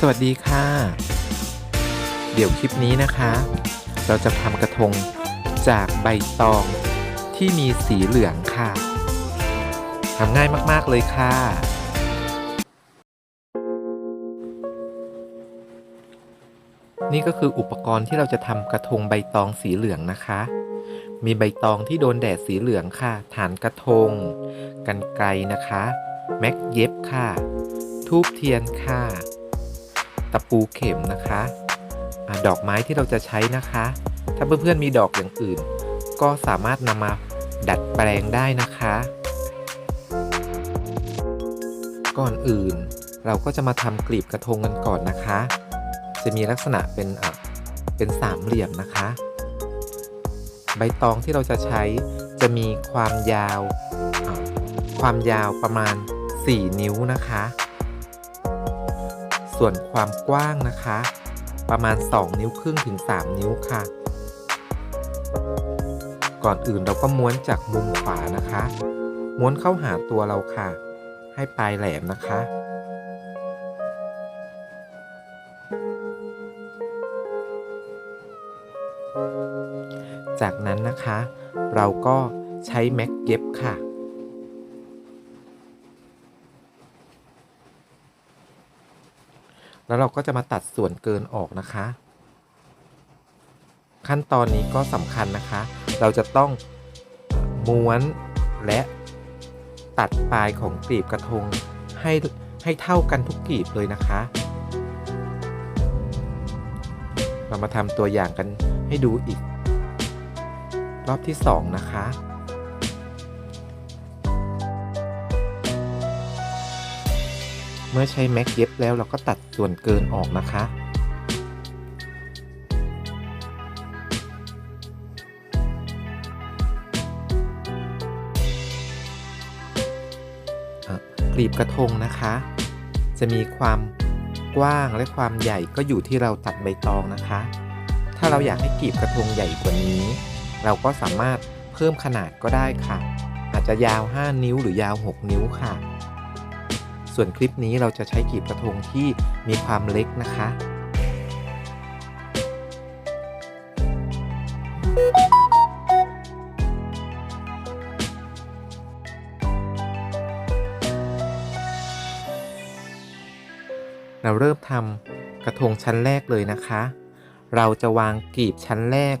สวัสดีค่ะ เดี๋ยวคลิปนี้นะคะ เราจะทำกระทงจากใบตองที่มีสีเหลืองค่ะทำง่ายมากๆเลยค่ะ นี่ก็คืออุปกรณ์ที่เราจะทำกระทงใบตองสีเหลืองนะคะ มีใบตองที่โดนแดดสีเหลืองค่ะ ฐานกระทง กันไกลนะคะ แม็กเย็บค่ะ ทูบเทียนค่ะะปูเข็มนะคะอะดอกไม้ที่เราจะใช้นะคะ ถ้าเพื่อนๆมีดอกอย่างอื่น ก็สามารถนำมาดัดแปลงได้นะคะ ก่อนอื่นเราก็จะมาทำกลีบกระทงกันก่อนนะคะ จะมีลักษณะเป็นอะเป็นสามเหลี่ยมนะคะ ใบตองที่เราจะใช้จะมีความยาว ความยาวประมาณ 4 นิ้วนะคะ ส่วนความกว้างนะคะ ประมาณ 2 นิ้วครึ่งถึง 3 นิ้วค่ะ ก่อนอื่นเราก็ม้วนจากมุมขวานะคะ ม้วนเข้าหาตัวเราค่ะ ให้ปลายแหลมนะคะจากนั้นนะคะ เราก็ใช้แม็กเย็บค่ะ แล้วเราก็จะมาตัดส่วนเกินออกนะคะ ขั้นตอนนี้ก็สำคัญนะคะ เราจะต้องม้วนและตัดปลายของกลีบกระทงให้ให้เท่ากันทุกกลีบเลยนะคะ เรามาทำตัวอย่างกันให้ดูอีก รอบที่สองนะคะ เมื่อใช้แม็กเย็บแล้วเราก็ตัดส่วนเกินออกนะคะกลีบกระทงนะคะ จะมีความกว้างและความใหญ่ก็อยู่ที่เราตัดใบตองนะคะ ถ้าเราอยากให้กลีบกระทงใหญ่กว่านี้ เราก็สามารถเพิ่มขนาดก็ได้ค่ะ อาจจะยาว 5 นิ้วหรือยาว 6 นิ้วค่ะ ส่วนคลิปนี้เราจะใช้กีบกระทงที่มีความเล็กนะคะเราเริ่มทำกระทงชั้นแรกเลยนะคะ เราจะวางกีบชั้นแรก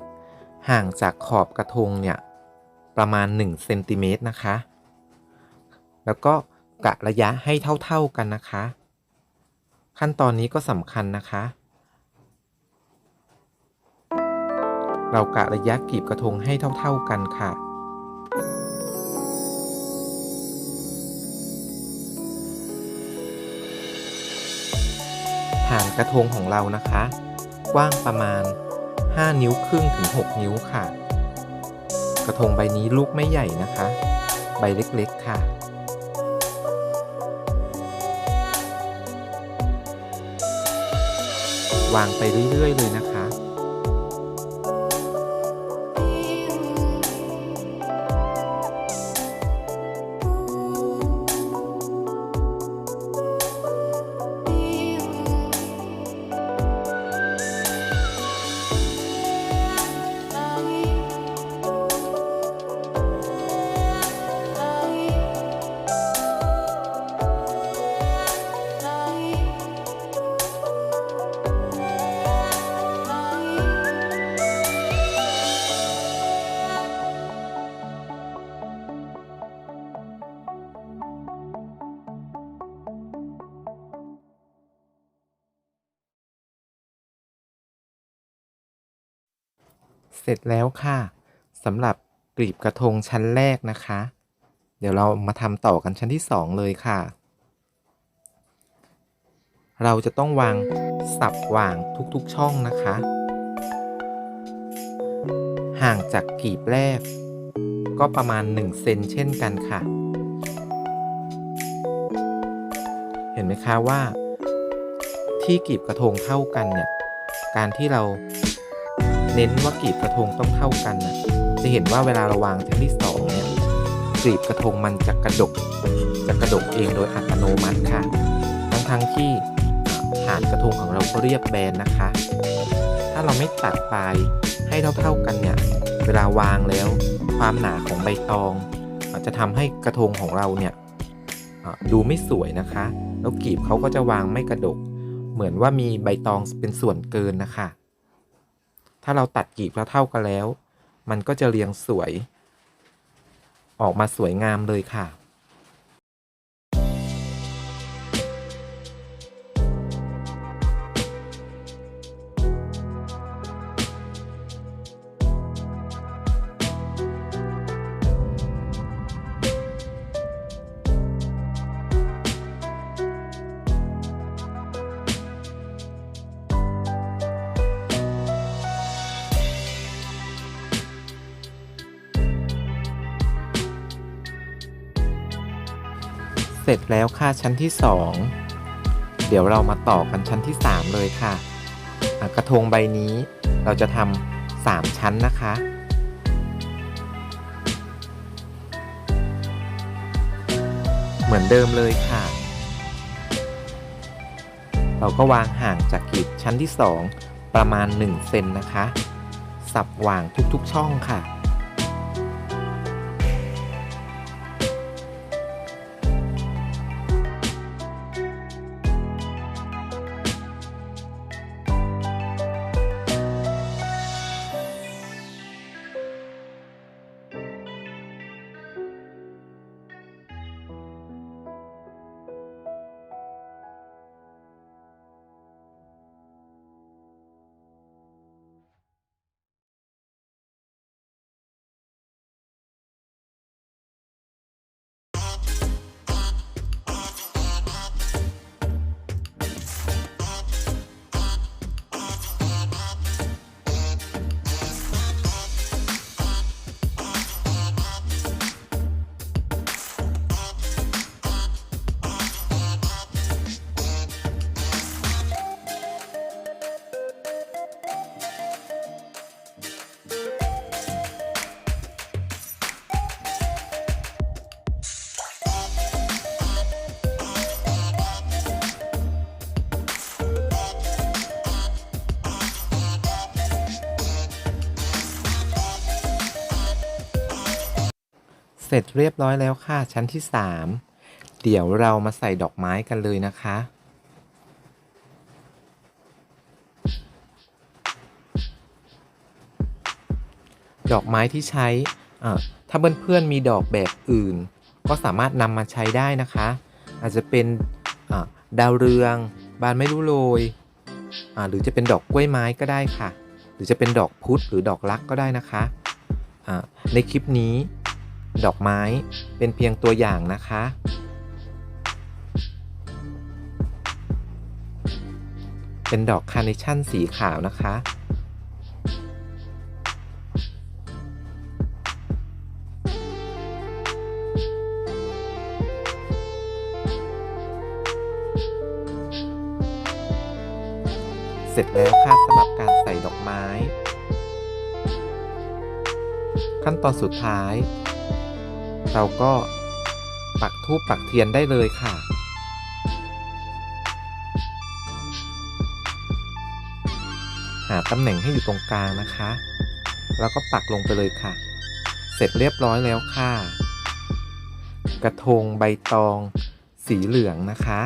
ห่างจากขอบกระทงเนี่ย ประมาณ1เซนติเมตรนะคะ แล้วก็ กะระยะให้เท่าๆกันนะคะ ขั้นตอนนี้ก็สำคัญนะคะ เรากะระยะกลีบกระทงให้เท่าๆกันค่ะฐานกระทงของเรานะคะ กว้างประมาณ 5 นิ้วครึ่งถึง 6 นิ้วค่ะ กระทงใบนี้ลูกไม่ใหญ่นะคะ ใบเล็กๆค่ะ วางไปเรื่อย ๆ เลยนะคะ เสร็จแล้วค่ะสำหรับกลีบกระทงชั้นแรกนะคะ เดี๋ยวเรามาทำต่อกันชั้นที่ 2 เลยค่ะ เราจะต้องวางสับวางทุกๆช่องนะคะ ห่างจากกลีบแรก ก็ประมาณ 1 เซนเช่นกันค่ะ เห็นไหมคะว่า ที่กลีบกระทงเท่ากันเนี่ย การที่เรา เน้นว่ากลีบกระทงต้องเท่ากันนะจะเห็นว่าเวลาเราวางชั้นที่สองเนี่ยกลีบกระทงมันจะกระดกจะกระดกเองโดยอัตโนมัติค่ะ ทั้งทั้งที่ฐานกระทงของเราก็เรียบแบนนะคะ ถ้าเราไม่ตัดปลายให้เท่าๆกันเนี่ยเวลาวางแล้ว ความหนาของใบตองจะทำให้กระทงของเราเนี่ยดูไม่สวยนะคะ แล้วกีบเขาก็จะวางไม่กระดก เหมือนว่ามีใบตองเป็นส่วนเกินนะคะ ถ้าเราตัดกีบแล้วเท่ากันแล้ว มันก็จะเรียงสวย ออกมาสวยงามเลยค่ะ เสร็จแล้วค่ะชั้นที่ 2 เดี๋ยวเรามาต่อกันชั้นที่ 3 เลยค่ะ กระทงใบนี้เราจะทำ3ชั้นนะคะเหมือนเดิมเลยค่ะ เราก็วางห่างจากกีบชั้นที่ 2 ประมาณ 1 เซนนะคะ สับวางทุกๆช่องค่ะ เสร็จเรียบร้อยแล้วค่ะชั้นที่ 3 เดี๋ยวเรามาใส่ดอกไม้กันเลยนะคะ ดอกไม้ที่ใช้ ถ้าเพื่อนๆมีดอกแบบอื่น ก็สามารถนำมาใช้ได้นะคะ อาจจะเป็นดาวเรือง บานไม่รู้โรยหรือจะเป็นดอกกล้วยไม้ก็ได้ค่ะ หรือจะเป็นดอกพุธหรือดอกลักก็ได้นะคะ ในคลิปนี้ ดอกไม้เป็นเพียงตัวอย่างนะคะ เป็นดอกคาร์เนชั่นสีขาวนะคะ เสร็จแล้วค่ะสำหรับการใส่ดอกไม้ ขั้นตอนสุดท้าย เราก็ปักทูปปักเทียนได้เลยค่ะ หาตำแหน่งให้อยู่ตรงกลางนะคะ แล้วก็ปักลงไปเลยค่ะ เสร็จเรียบร้อยแล้วค่ะ กระทงใบตองสีเหลืองนะคะ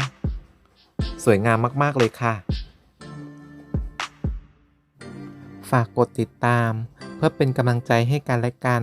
สวยงามมาก ๆ เลยค่ะ ฝากกดติดตามเพื่อเป็นกำลังใจให้กันและกัน